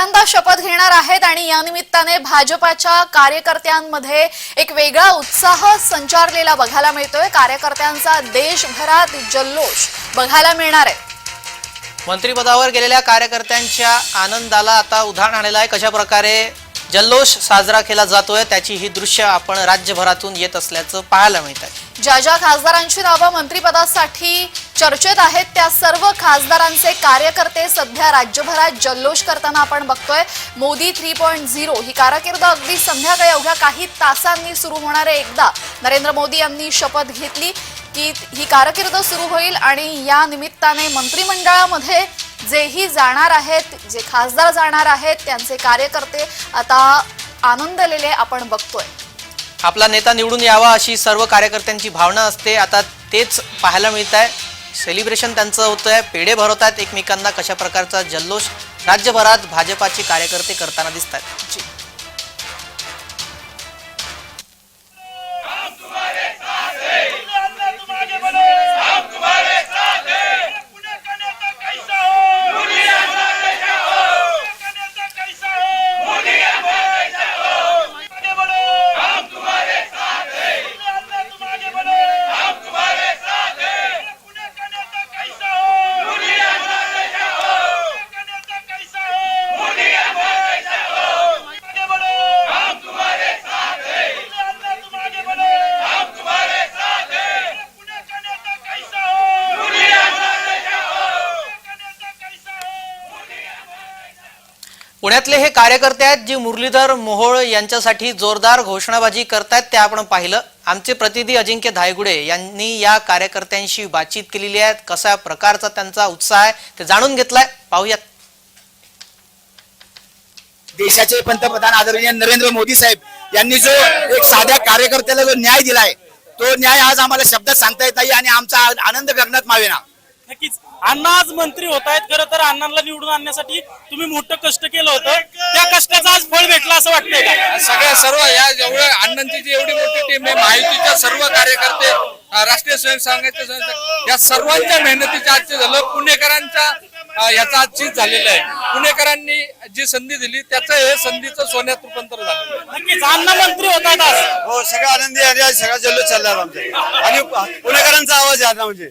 पहिल्यांदा शपथ घेणार आहेत आणि या निमित्ताने भाजपाच्या कार्यकर्त्यांमध्ये एक वेगळा उत्साह संचारलेला बघायला मिळतोय. कार्यकर्त्यांचा देशभरात जल्लोष बघायला मिळणार आहे. मंत्रिपदावर गेलेल्या कार्यकर्त्यांच्या आनंदाला आता उधाण आलेलं आहे. कशा प्रकारे जल्लोष साजरा केला जातोय. त्याची ही दृश्य आपण राज्यभरातून येत असल्याचं पाहायला मिळत आहे ज्या ज्या खासदारांची नावं मंत्रिपदासाठी चर्चेत आहेत त्या सर्व खासदारांचे कार्यकर्ते सध्या राज्यभरात जल्लोष करताना आपण बघतोय. मोदी थ्री पॉईंट झिरो ही कारकीर्द अगदी संध्याकाळी अवघ्या काही तासांनी सुरू होणार आहे एकदा नरेंद्र मोदी यांनी शपथ घेतली की ही कारकीर्द सुरू होईल आणि या निमित्ताने मंत्रिमंडळामध्ये जेही जाणार आहेत जे खासदार जाणार आहेत त्यांचे कार्यकर्ते आता आनंदलेले आपण बघतोय. आपला नेता निवडून यावा अशी सर्व कार्यकर्त्यांची भावना असते. आता तेच पाहायला मिळत आहे सेलिब्रेशन त्यांचं होतं आहे पेढे भरवत आहेत एकमेकांना कशा प्रकारचा जल्लोष राज्यभरात भाजपाचे कार्यकर्ते करताना दिसत पुण्यातले हे कार्यकर्ते आहेत जे मुरलीधर मोहोळ यांच्यासाठी जोरदार घोषणाबाजी करतायत ते आपण पाहिलं. आमचे प्रतिनिधी अजिंक्य धायगुडे यांनी या कार्यकर्त्यांशी बातचीत केलेली आहे. कसा प्रकारचा त्यांचा उत्साह आहे ते जाणून घेतलाय. पाहूयात. देशाचे पंतप्रधान आदरणीय नरेंद्र मोदी साहेब यांनी जो एक साध्या कार्यकर्त्याला जो न्याय दिलाय तो न्याय आज आम्हाला शब्दात सांगता येत नाही आणि आमचा आनंद गगनात मावेना. नक्कीच. अण्णा आज मंत्री होत आहेत. खरं तर अण्णांना निवडून आणण्यासाठी तुम्ही मोठं कष्ट केलं होतं. त्या कष्टाचं आज फळ भेटलं असं वाटतंय का? सगळ्या सर्व या एवढ्या अण्णांची जी एवढी मोठी टीम आहे महायुतीच्या सर्व कार्यकर्ते राष्ट्रीय स्वयंसेवकांचे स्वयंसेवक या सर्वांच्या मेहनतीचं आजचे झालं. पुणेकरांच्या याचं आज चीज झालेलं आहे. पुणेकरांनी जी संधी दिली त्याचं हे संधीचं सोन्यात रूपांतर नक्कीच. अण्णा मंत्री होत आज. हो सगळं आनंदी आहे. सगळा जल्लोष चालला आमचा. आणि पुणेकरांचा आवाज आहे आता म्हणजे.